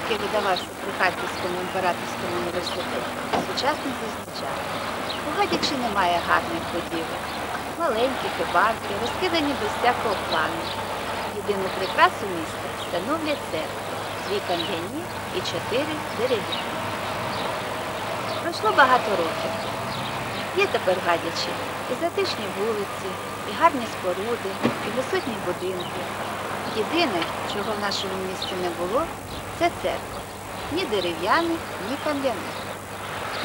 який видавався при Харківському імператорському університеті, сучасно зазначав, у Гадячі немає гарних будівель, маленькі хибарки, розкидані без всякого плану. Єдину прикрасу міста становлять церкви, дві кам'яні і чотири дерев'яні. Пройшло багато років. Є тепер гадячі і затишні вулиці, і гарні споруди, і висотні будинки. Єдине, чого в нашому місті не було, це церква. Ні дерев'яних, ні кам'яних.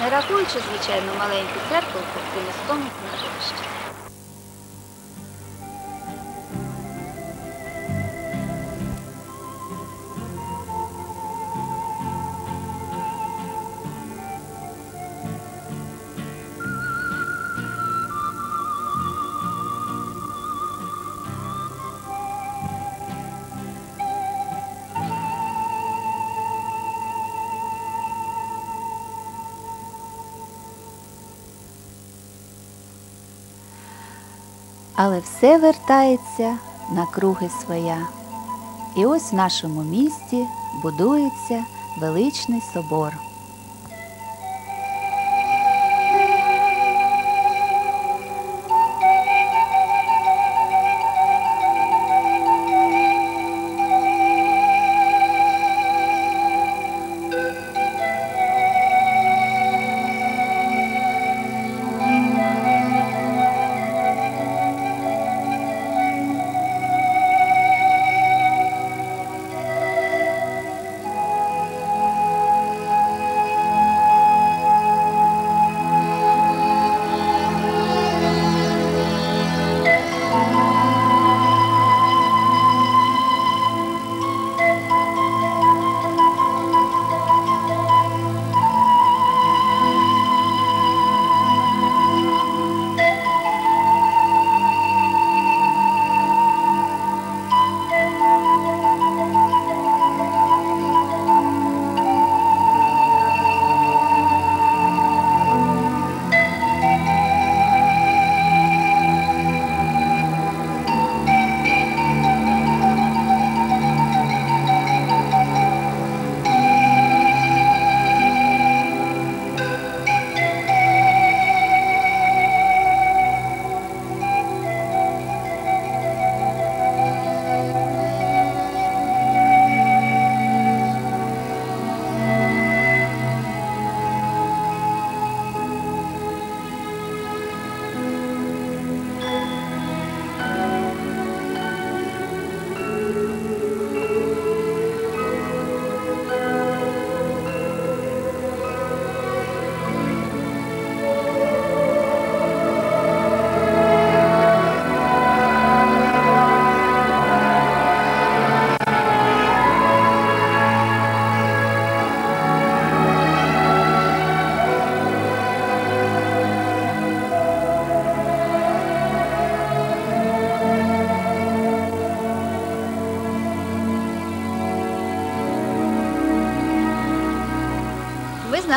Не рахуючи, звичайно, маленьку церкву при міському кладовищі. Але все вертається на круги своя. І ось в нашому місті будується величний собор.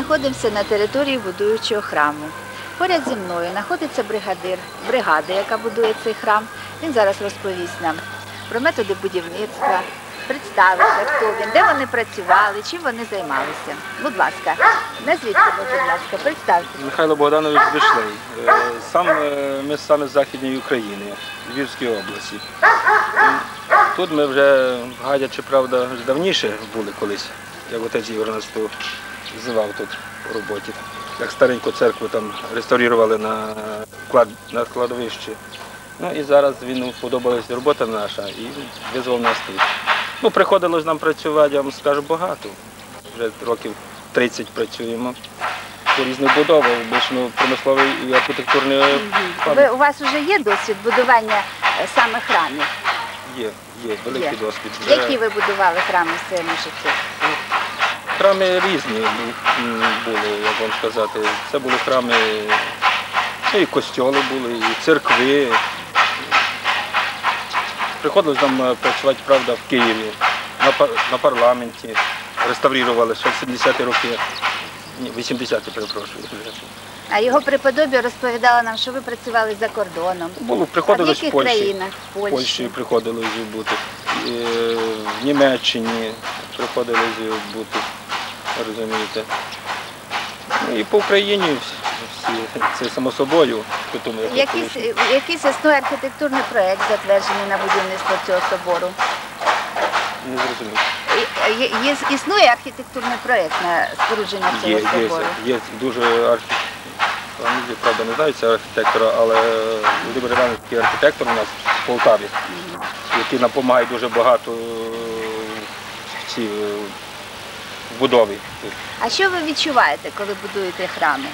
Знаходимося на території будуючого храму. Поряд зі мною знаходиться бригадир бригади, яка будує цей храм. Він зараз розповість нам про методи будівництва, представиться, хто він, де вони працювали, чим вони займалися. Будь ласка, назвіть себе, будь ласка, представте. Михайло Богданович Бишлей. Е, Сам е, ми саме з Західної України, Львівської області. Тут ми вже в Гадячі, правда, давніше були колись, як отець Ігор нас зивав тут у роботі. Як стареньку церкву там реставрували на, клад, на кладовищі. Ну і зараз він подобалась робота наша і визвав нас тут. Ну, приходилось нам працювати, я вам скажу, багато. Вже років 30 працюємо по різних будовах, ну, промисловий і архітектурний Ви, у вас вже є досвід будування е, саме храмів? Є, є, великий Є. досвід. Які ви будували храми в своєму житті? Храми різні були, як вам сказати. Це були храми, ну, і костьоли були, і церкви. Приходилось нам е, працювати, правда, в Києві, на, парламенті, реставрували ще в 70-ті роки. 80-й, перепрошую. А його преподобі розповідала нам, що ви працювали за кордоном. Було, А в приходилось в яких Польщі. країнах? В. Польщі приходилось бути. Е, в Німеччині приходилось бути, розумієте. Ну і по Україні всі, це само собою. Якийсь, якийсь існує архітектурний проєкт, затверджений на будівництво цього собору. Не зрозумів. Є- є- Існує архітектурний проєкт на спорудження цього Є, собору. є дуже архі... Правда, не знаю цього архітектора, але Володимир Іванович такий архітектор у нас в Полтаві, який нам допомагає дуже багато е, в цій е, в будові. А що ви відчуваєте, коли будуєте храми?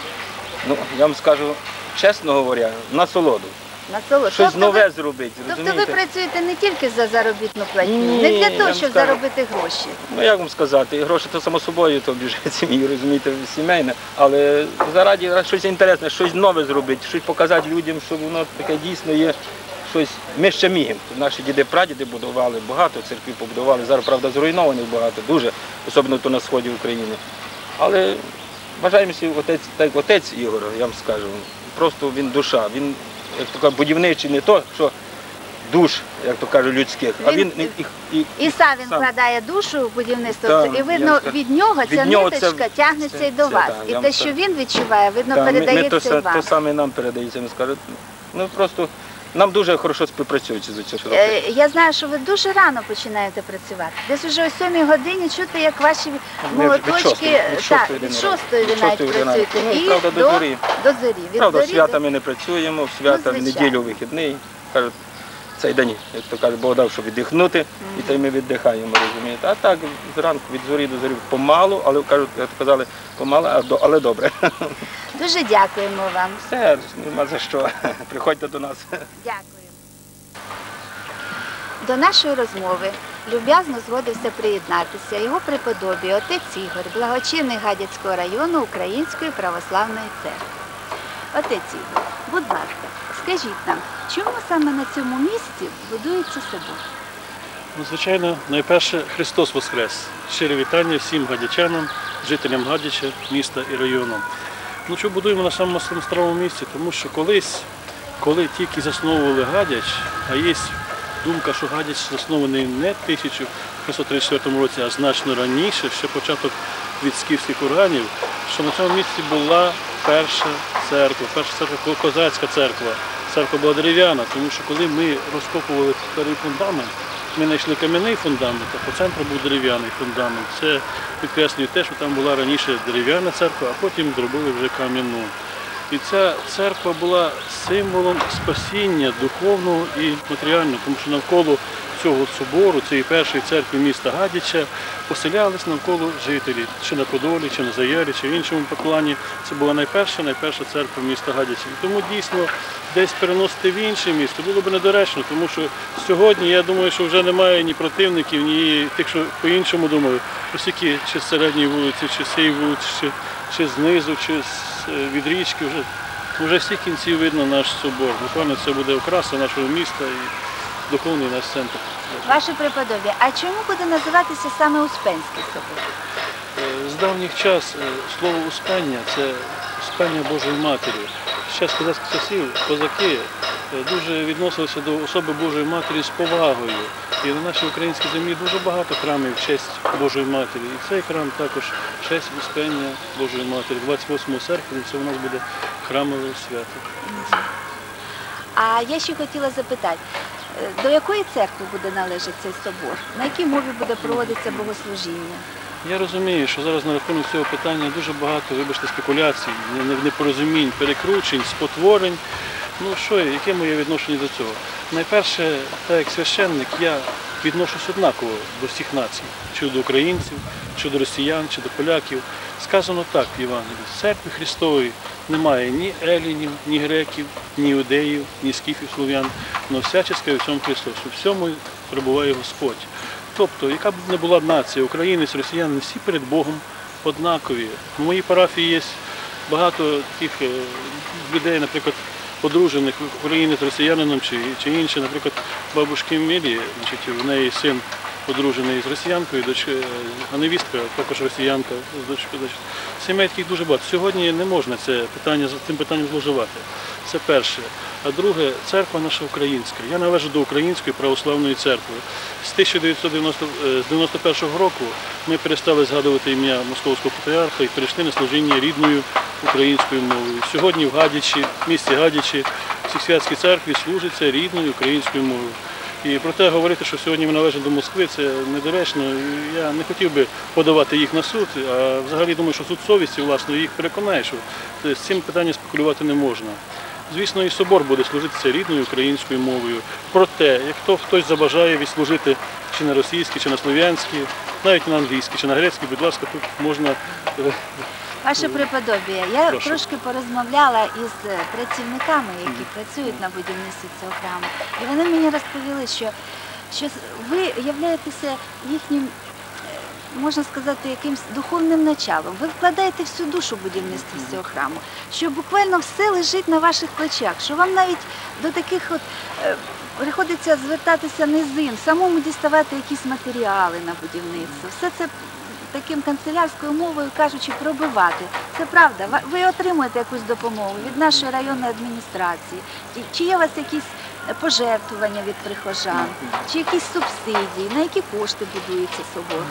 Ну, я вам скажу, чесно говоря, насолоду. Насолод. Щось Тобто нове ви- зробити, Тобто ви працюєте не тільки за заробітну платню, Ні, не для того, щоб скажу. заробити гроші. Ну як вам сказати, гроші то само собою, то бюджет сім'ї, розумієте, сімейне. Але зараді щось інтересне, щось нове зробити, щось показати людям, що воно таке дійсно є. Щось ми ще міємо. Наші діди прадіди будували багато церквів побудували. Зараз, правда, зруйнованих багато, дуже, особливо то на сході України. Але бажаємося отець, так отець Ігор, я вам скажу. Просто він душа. Він, як то кажуть, будівничий не то, що душ, як то кажуть, людських, а Він- він і, і, І сам він вкладає душу в будівництво, Так, і видно, скажу. від нього ця Від нього це- ниточка тягнеться це- і до це вас. так, і те, що він відчуває, видно, Та, ми, ми передається то, вам. то саме нам передається. Ми скажуть, ну просто нам дуже хорошо співпрацюють за цю. Е, Я знаю, що ви дуже рано починаєте працювати. Десь уже о 7 годині чути, як ваші від молоточки шостої- від так, шостої від години ви навіть працюєте. Ну, і правда, до зорі. до зорі. Від Правда, зорі свята до- ми не працюємо, в свята в Ну, звичайно. неділю вихідний. Кажуть, цей день, як то кажуть, Бог дав, щоб віддихнути, і то й ми віддихаємо, розумієте. А так зранку від зорі до зорі помалу, але кажуть, як казали, помалу, але добре. Дуже дякуємо вам. Все, нема за що. Приходьте до нас. Дякую. До нашої розмови люб'язно згодився приєднатися його преподобі отець Ігор, благочинний Гадяцького району Української православної церкви. Отець Ігор, будь ласка, скажіть нам, чому саме на цьому місці будується собор? Ну, звичайно, найперше Христос Воскрес. Щире вітання всім гадячанам, жителям Гадяча, міста і району. Ну, що будуємо на самому старому місці, тому що колись, коли тільки засновували Гадяч, а є думка, що Гадяч заснований не в 1534 році, а значно раніше, ще початок від скіфських органів, що на цьому місці була перша церква, перша церква козацька церква. Церква була дерев'яна, тому що коли ми розкопували старий фундамент, ми знайшли кам'яний фундамент, а по центру був дерев'яний фундамент. Це підкреслює те, що там була раніше дерев'яна церква, а потім зробили вже кам'яну. І ця церква була символом спасіння духовного і матеріального, тому що навколо цього собору, цієї першої церкви міста Гадяча, поселялись навколо жителі, чи на Подолі, чи на Заярі, чи в іншому поклані. Це була найперша, найперша церква міста Гадяча. Тому дійсно десь переносити в інше місто було б недоречно, тому що сьогодні я думаю, що вже немає ні противників, ні тих, що по-іншому думали, оскільки чи з середньої вулиці, чи з цієї вулиці, чи, чи знизу, чи з, е, від річки, вже, вже всіх кінців видно наш собор. Буквально це буде окраса нашого міста духовний наш центр. Ваше преподобі, а чому буде називатися саме Успенський собор? Е, З давніх час е, слово успення це успення Божої Матері. З козацьких часів козаки е, дуже відносилися до особи Божої Матері з повагою. І на нашій українській землі дуже багато храмів в честь Божої Матері. І цей храм також в честь успення Божої Матері. 28 серпня це у нас буде храмове свято. А я ще хотіла запитати, до якої церкви буде належати цей собор? На якій мові буде проводитися богослужіння? Я розумію, що зараз на рахунок цього питання дуже багато, вибачте, спекуляцій, не- не- непорозумінь, перекручень, спотворень. Ну що, яке моє відношення до цього? Найперше, так як священник, я відношусь однаково до всіх націй, чи до українців, чи до росіян, чи до поляків. Сказано так в Євангелії, в церкві Христової немає ні елінів, ні греків, ні іудеїв, ні скіфів слов'ян, але всяческа в цьому Христос. У всьому перебуває Господь. Тобто, яка б не була нація, українець, росіянин, всі перед Богом однакові. В моїй парафії є багато таких е, людей, наприклад, одружених українець росіянином чи, чи інше, наприклад, бабушки Мілі, значить, в неї син одружений з росіянкою, доч... е, а невістка також росіянка з дочкою. доч- Сімей таких дуже багато. Сьогодні не можна це питання цим питанням зловживати. Це перше. А друге, церква наша українська. Я належу до Української православної церкви. З 1991 року ми перестали згадувати ім'я московського патріарха і перейшли на служіння рідною українською мовою. Сьогодні в Гадячі, в місті Гадячі, в Сіксвятській церкві служиться рідною українською мовою. І про те говорити, що сьогодні ми належимо до Москви, це недоречно. Я не хотів би подавати їх на суд, а взагалі думаю, що суд совісті власне їх переконає, що з цим питанням спекулювати не можна. Звісно, і собор буде служитися рідною українською мовою. Проте, як хто хтось забажає відслужити чи на російській, чи на слов'янській, навіть на англійській, чи на грецькій, будь ласка, тут можна е, Ваше преподобіє, я Прошу. трошки порозмовляла із е, працівниками, які працюють на будівництві цього храму. І вони мені розповіли, що, що ви являєтеся їхнім, е, можна сказати, якимсь духовним началом. Ви вкладаєте всю душу в будівництві цього храму, що буквально все лежить на ваших плечах, що вам навіть до таких от. е, Приходиться звертатися низин, самому діставати якісь матеріали на будівництво. Все це таким канцелярською мовою кажучи, пробивати. Це правда. Ви отримуєте якусь допомогу від нашої районної адміністрації. Чи- є у вас якісь е, пожертвування від прихожан, чи якісь субсидії, на які кошти будується собор?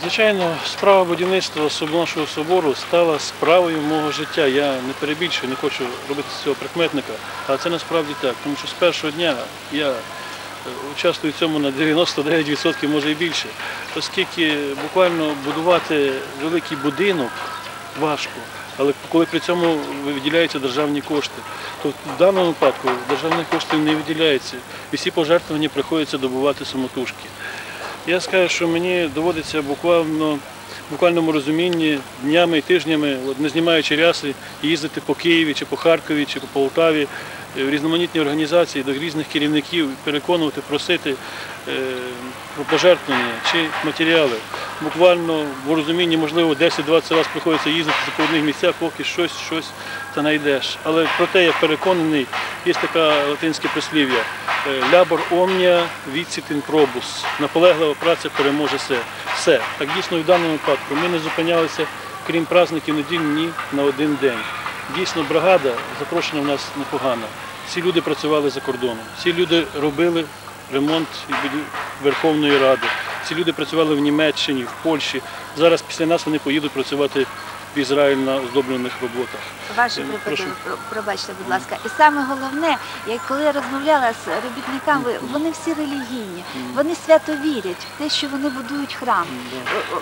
Звичайно, справа будівництва нашого собору стала справою мого життя. Я не перебільшую, не хочу робити з цього прикметника, але це насправді так. Тому що з першого дня я участвую в цьому на 99%, може і більше. Оскільки буквально будувати великий будинок важко, але коли при цьому виділяються державні кошти, то в даному випадку державні кошти не виділяються. І всі пожертвування приходиться добувати самотужки. Я скажу, що мені доводиться буквально в буквальному розумінні днями і тижнями, не знімаючи ряси, їздити по Києві, чи по Харкові, чи по Полтаві в різноманітні організації до різних керівників, переконувати, просити е, про пожертвування чи матеріали. Буквально в розумінні, можливо, 10-20 разів приходиться їздити по одних місцях, поки щось, щось та знайдеш. Але проте я переконаний, є таке латинське прислів'я. Е, Лябор омня відсітин пробус. Наполеглива праця переможе все. Все. Так дійсно і в даному випадку. Ми не зупинялися, крім праздників неділь, ні на один день. Дійсно, бригада запрошена в нас непогана. Всі люди працювали за кордоном. Всі люди робили ремонт Верховної Ради. Ці люди працювали в Німеччині, в Польщі. Зараз після нас вони поїдуть працювати Ізраїль на оздоблених роботах. Ваше Е, припадок, пробачте, будь ласка. І саме головне, як коли я розмовляла з робітниками, вони всі релігійні, вони свято вірять в те, що вони будують храм.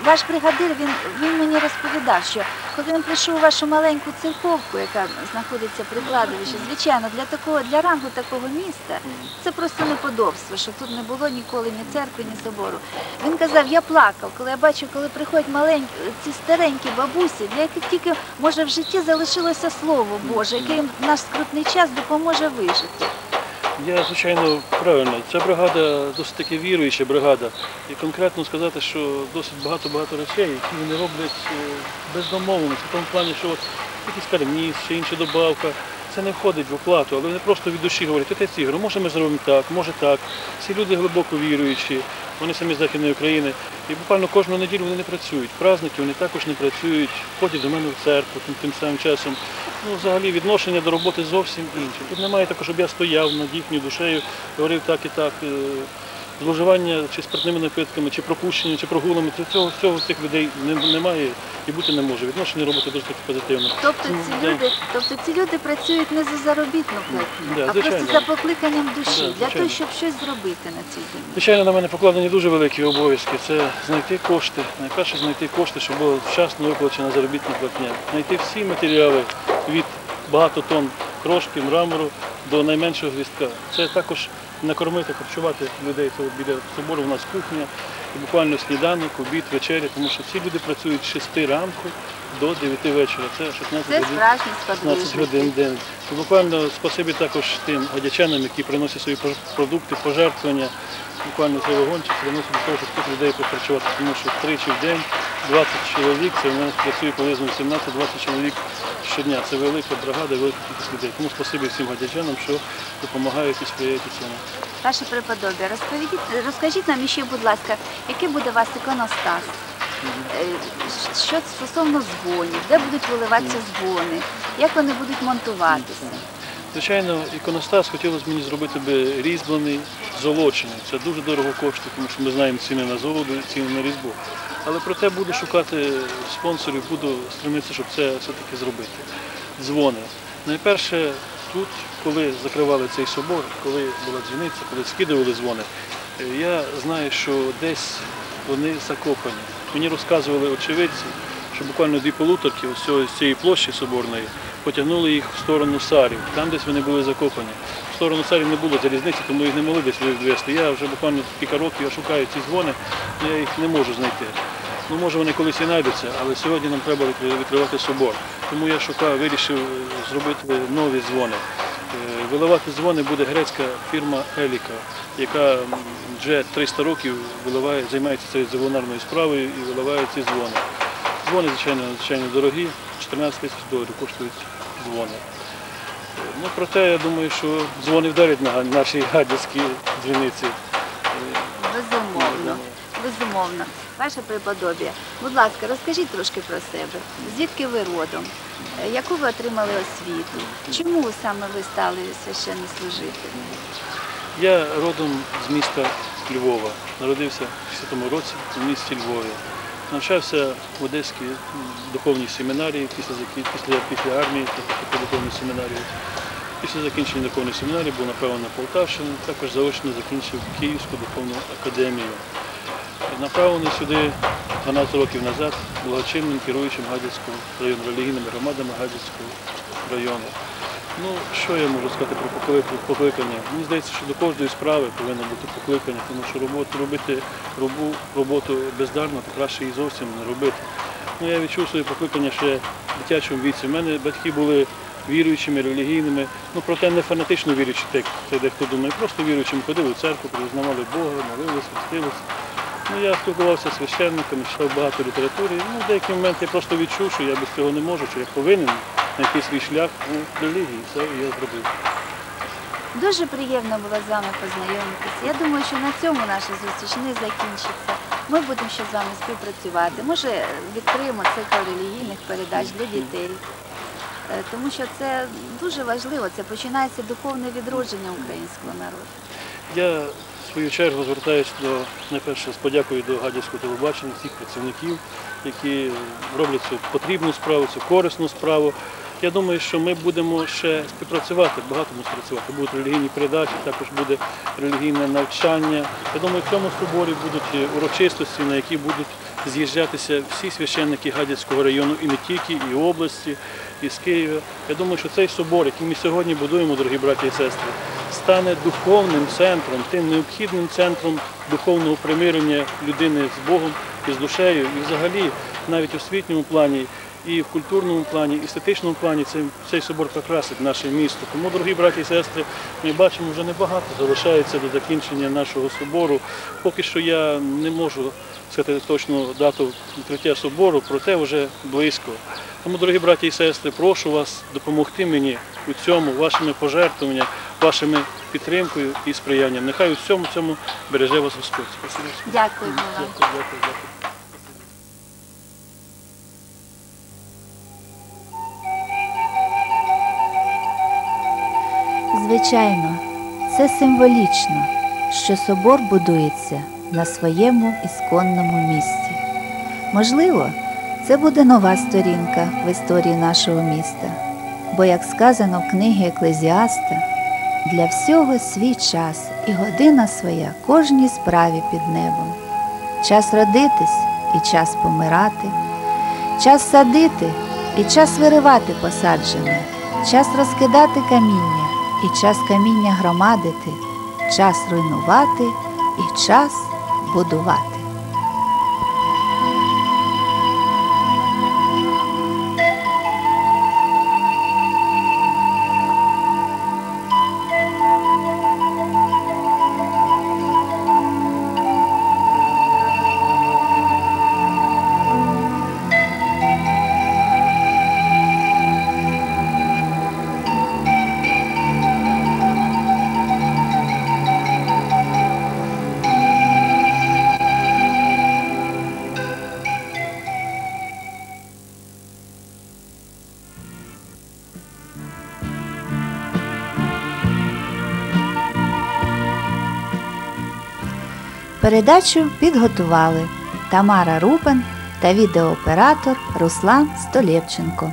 Ваш бригадир він, він мені розповідав, що коли він прийшов у вашу маленьку церковку, яка знаходиться при кладовищі, звичайно, для такого для рангу такого міста це просто неподобство, що тут не було ніколи ні церкви, ні собору. Він казав, я плакав, коли я бачу, коли приходять маленькі ці старенькі бабусі, для яких тільки може в житті залишилося слово Боже, яке їм в наш скрутний час допоможе вижити. Я, звичайно, правильно. Ця бригада досить таки віруюча бригада. І конкретно сказати, що досить багато-багато речей, які вони роблять бездомовленості, в тому плані, що от якийсь карніс чи інша добавка, це не входить в оплату, але вони просто від душі говорять, отець Ігор, може ми зробимо так, може так. Ці люди глибоко віруючі, вони самі з Західної України. І буквально кожну неділю вони не працюють. Праздники вони також не працюють, ходять до мене в церкву тим, тим самим часом. Ну, взагалі відношення до роботи зовсім інше. Тут немає такого, щоб я стояв над їхньою душею, говорив так і так. е, Зловживання чи спиртними напитками, чи пропущення, чи прогулами, цього всього цих людей не- немає і бути не може. Відношення роботи дуже таки позитивне. Тобто Ну, ці да. люди, тобто ці люди працюють не за заробітну платню, Да, а просто за покликанням душі, Да, для звичайно. того, щоб щось зробити на цій землі. Звичайно, на мене покладені дуже великі обов'язки. Це знайти кошти. Найперше знайти кошти, щоб була вчасно виплачена заробітна платня. Знайти всі матеріали від багато тонн крошки, мрамору до найменшого гвіздка. Це також накормити, харчувати людей. От біля собору у нас кухня, і буквально сніданок, обід, вечеря, тому що всі люди працюють з 6 ранку до 9 вечора. Це 16 Це годин. справжні 15 годин день. І буквально спасибі також тим гадячанам, які приносять свої продукти, пожертвування. Буквально цей вагончик приносить для того, щоб тут людей прихарчувати, тому що тричі в день 20 чоловік, це у нас працює приблизно 17-20 чоловік щодня. Це велика бригада, велика кількість людей. Тому спасибі всім гадячанам, що допомагають і сприяють цьому. Ваше преподобие, розповідіть, розкажіть нам ще, будь ласка, який буде у вас іконостас? Що стосовно дзвонів, де будуть виливатися дзвони, як вони будуть монтуватися? Звичайно, іконостас хотілося б мені зробити би різьблений, золочений. Це дуже дорого коштує, тому що ми знаємо ціни на золото ціни на різьбу. Але проте буду шукати спонсорів, буду стремитися, щоб це все-таки зробити. Дзвони. Найперше, тут, коли закривали цей собор, коли була дзвіниця, коли скидували дзвони, е, я знаю, що десь вони закопані. Мені розказували очевидці, що буквально дві полуторки з цієї площі соборної потягнули їх в сторону Сарів. Там десь вони були закопані. В сторону Сарів не було залізниці, тому їх не могли десь відвести. Я вже буквально кілька років я шукаю ці дзвони, я їх не можу знайти. Ну, може, вони колись і знайдуться, але сьогодні нам треба відкривати собор. Тому я шукав, вирішив зробити нові дзвони. Е, Виливати дзвони буде грецька фірма Еліка, яка вже 300 років виливає, займається цією дзвонарною справою і виливає ці дзвони. Дзвони, звичайно, звичайно дорогі, 14 тисяч доларів коштують дзвони. Ну, проте я думаю, що дзвони вдарять на наші гадяцькі дзвіниці. Безумовно, безумовно. Ваше преподобие, будь ласка, розкажіть трошки про себе. Звідки ви родом? Е, Яку ви отримали освіту? Чому саме ви стали священним служителем? Я родом з міста Львова. Народився в 60-му році в місті Львові. Навчався в Одеській духовній семінарії після, після, після армії, духовної семінарії. Після закінчення духовної семінарії був направлений на Полтавщину, також заочно закінчив Київську духовну академію. Направлений сюди 12 років назад благочинним керуючим Гадяцького району, релігійними громадами Гадяцького району. Ну, що я можу сказати про покликання? Мені здається, що до кожної справи повинно бути покликання, тому що роботу робити робу, роботу бездарно, то краще її зовсім не робити. Ну, я відчув своє покликання ще в дитячому віці. У мене батьки були віруючими, релігійними, ну проте не фанатично віруючі, так це дехто думає, просто віруючими ходили в церкву, признавали Бога, молилися, хрестилися. Ну, я спілкувався з священниками, читав багато літератури. Ну, в деякий момент я просто відчув, що я без цього не можу, що я повинен знайти свій шлях у релігії. Все, і я зробив. Дуже приємно було з вами познайомитися. Я думаю, що на цьому наша зустріч не закінчиться. Ми будемо ще з вами співпрацювати. Може, відкриємо цикл релігійних передач для дітей. Е, Тому що це дуже важливо, це починається духовне відродження українського народу. Я в свою чергу звертаюся до найперше з подякою до гадяцького телебачення, всіх працівників, які роблять цю потрібну справу, цю корисну справу. Я думаю, що ми будемо ще співпрацювати, багато будемо співпрацювати. Будуть релігійні передачі, також буде релігійне навчання. Я думаю, в цьому соборі будуть урочистості, на які будуть з'їжджатися всі священники Гадяцького району і не тільки, і області, і з Києва. Я думаю, що цей собор, який ми сьогодні будуємо, дорогі браті і сестри, стане духовним центром, тим необхідним центром духовного примирення людини з Богом і з душею, і взагалі навіть у освітньому плані. І в культурному плані, і в естетичному плані цей, цей собор прикрасить наше місто. Тому, дорогі браті і сестри, ми бачимо, вже небагато залишається до закінчення нашого собору. Поки що я не можу сказати точну дату відкриття собору, проте вже близько. Тому, дорогі браті і сестри, прошу вас допомогти мені у цьому, вашими пожертвуваннями, вашими підтримкою і сприянням. Нехай у всьому цьому береже вас Господь. Вам. Дякую, дякую, дякую. Звичайно, це символічно, що собор будується на своєму ісконному місці. Можливо, це буде нова сторінка в історії нашого міста, бо, як сказано в книгі Еклезіаста, для всього свій час і година своя кожній справі під небом. Час родитись і час помирати, час садити і час виривати посаджене, час розкидати каміння і час каміння громадити, час руйнувати і час будувати. Передачу підготували Тамара Рубен та відеооператор Руслан Столєвченко.